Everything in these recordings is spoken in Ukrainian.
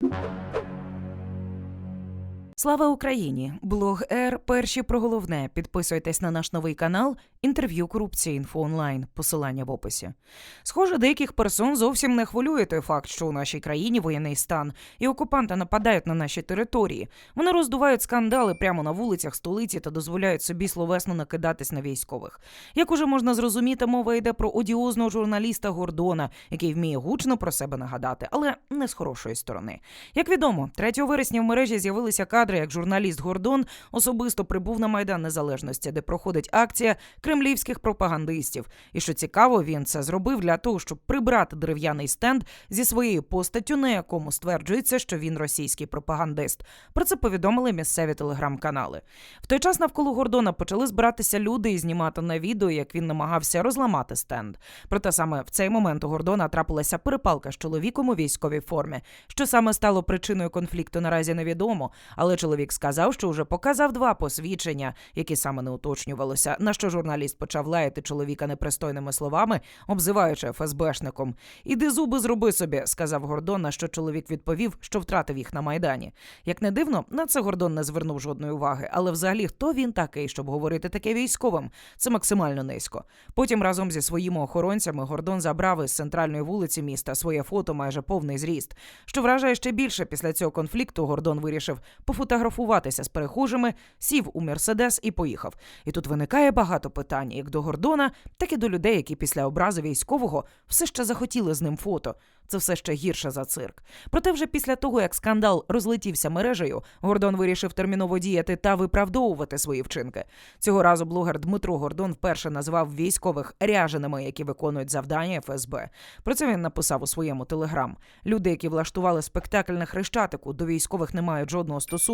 you Слава Україні! Блог Р. Перші про головне. Підписуйтесь на наш новий канал. Інтерв'ю корупції інфо онлайн. Посилання в описі. Схоже, деяких персон зовсім не хвилює той факт, що у нашій країні воєнний стан і окупанти нападають на наші території. Вони роздувають скандали прямо на вулицях столиці та дозволяють собі словесно накидатись на військових. Як уже можна зрозуміти, мова йде про одіозного журналіста Гордона, який вміє гучно про себе нагадати, але не з хорошої сторони. Як відомо, 3 вересня в мережі з'явилися кадри, як журналіст Гордон особисто прибув на майдан Незалежності, де проходить акція кремлівських пропагандистів. І що цікаво, він це зробив для того, щоб прибрати дерев'яний стенд зі своєю постаттю, на якому стверджується, що він російський пропагандист. Про це повідомили місцеві телеграм-канали. В той час навколо Гордона почали збиратися люди і знімати на відео, як він намагався розламати стенд. Проте саме в цей момент у Гордона трапилася перепалка з чоловіком у військовій формі. Що саме стало причиною конфлікту, наразі невідомо. Але чоловік сказав, що вже показав два посвідчення, які саме не уточнювалося. На що журналіст почав лаяти чоловіка непристойними словами, обзиваючи ФСБшником. Іди зуби зроби собі, сказав Гордон, на що чоловік відповів, що втратив їх на майдані. Як не дивно, на це Гордон не звернув жодної уваги. Але взагалі, хто він такий, щоб говорити таке військовим? Це максимально низько. Потім разом зі своїми охоронцями Гордон забрав із центральної вулиці міста своє фото майже повний зріст. Що вражає ще більше після цього конфлікту, Гордон вирішив пофотографуватися з перехожими, сів у мерседес і поїхав. І тут виникає багато питань, як до Гордона, так і до людей, які після образи військового все ще захотіли з ним фото. Це все ще гірше за цирк. Проте, вже після того, як скандал розлетівся мережею, Гордон вирішив терміново діяти та виправдовувати свої вчинки. Цього разу блогер Дмитро Гордон вперше назвав військових ряженими, які виконують завдання ФСБ. Про це він написав у своєму телеграм. Люди, які влаштували спектакль на хрещатику, до військових не мають жодного стосунку.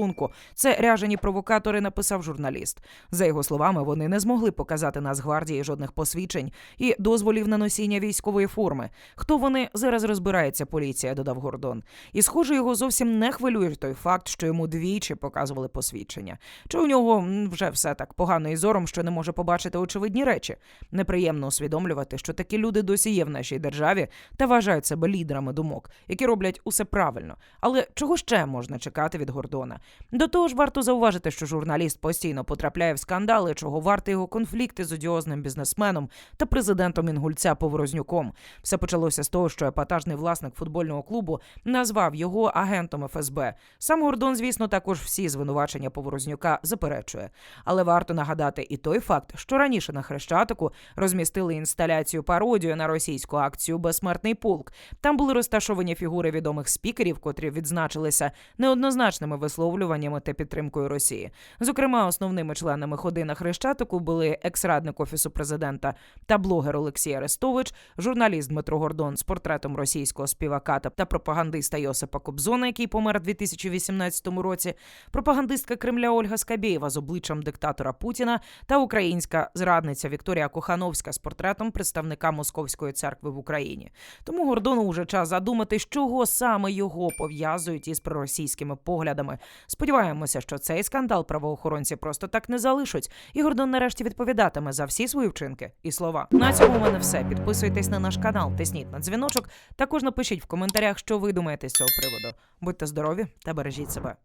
Це ряжені провокатори, написав журналіст. За його словами, вони не змогли показати Нацгвардії жодних посвідчень і дозволів на носіння військової форми. Хто вони зараз розбирається поліція, додав Гордон. І, схоже, його зовсім не хвилює той факт, що йому двічі показували посвідчення. Чи у нього вже все так погано і зором, що не може побачити очевидні речі? Неприємно усвідомлювати, що такі люди досі є в нашій державі та вважають себе лідерами думок, які роблять усе правильно. Але чого ще можна чекати від Гордона? До того ж, варто зауважити, що журналіст постійно потрапляє в скандали, чого варти його конфлікти з одіозним бізнесменом та президентом Інгульця Поворознюком. Все почалося з того, що епатажний власник футбольного клубу назвав його агентом ФСБ. Сам Гордон, звісно, також всі звинувачення Поворознюка заперечує. Але варто нагадати і той факт, що раніше на Хрещатику розмістили інсталяцію пародію на російську акцію Безсмертний полк. Там були розташовані фігури відомих спікерів, котрі відзначилися неоднозначними висловлюваннями та підтримкою Росії. Зокрема, основними членами ходи на Хрещатику були екс-радник офісу президента та блогер Олексій Арестович, журналіст Дмитро Гордон з портретом російського співака та- та пропагандиста Йосипа Кобзона, який помер у 2018 році, пропагандистка Кремля Ольга Скабєєва з обличчям диктатора Путіна та українська зрадниця Вікторія Кохановська з портретом представника Московської церкви в Україні. Тому Гордону уже час задумати, чого саме його пов'язують із проросійськими поглядами. Сподіваємося, що цей скандал правоохоронці просто так не залишать, і Гордон нарешті відповідатиме за всі свої вчинки і слова. На цьому у мене все. Підписуйтесь на наш канал, тисніть на дзвіночок. Також напишіть в коментарях, що ви думаєте з цього приводу. Будьте здорові та бережіть себе.